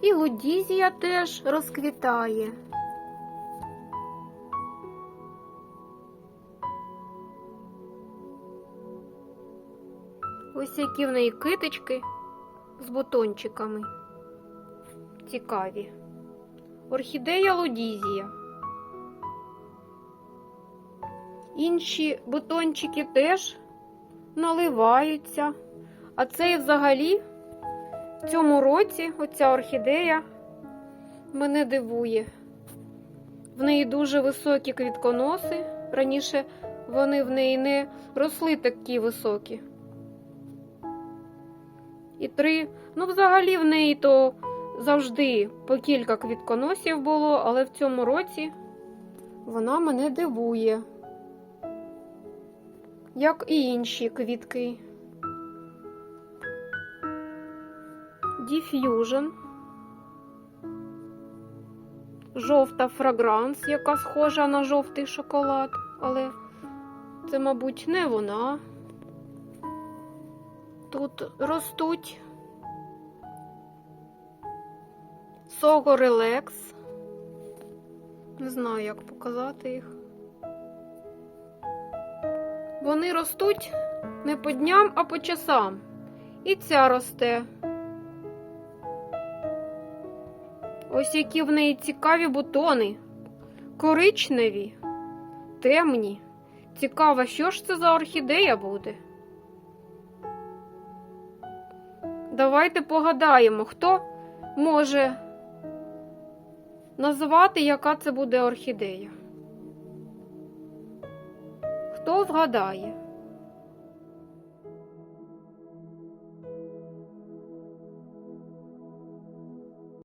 І лудізія теж розквітає. Ось які в неї китички з бутончиками. Цікаві. Орхідея лудізія. Інші бутончики теж наливаються. А цей взагалі в цьому році оця орхідея мене дивує. В неї дуже високі квітконоси. Раніше вони в неї не росли такі високі. І три, ну, взагалі в неї то завжди по кілька квітконосів було, але в цьому році вона мене дивує. Як і інші квітки. Diffusion. Жовта фрагранс, яка схожа на жовтий шоколад, але це, мабуть, не вона. Тут ростуть Сого Релекс. Не знаю, як показати їх. Вони ростуть не по дням, а по часам. І ця росте. Ось які в неї цікаві бутони. Коричневі, темні. Цікаво, що ж це за орхідея буде? Давайте погадаємо, хто може назвати, яка це буде орхідея. Хто вгадає?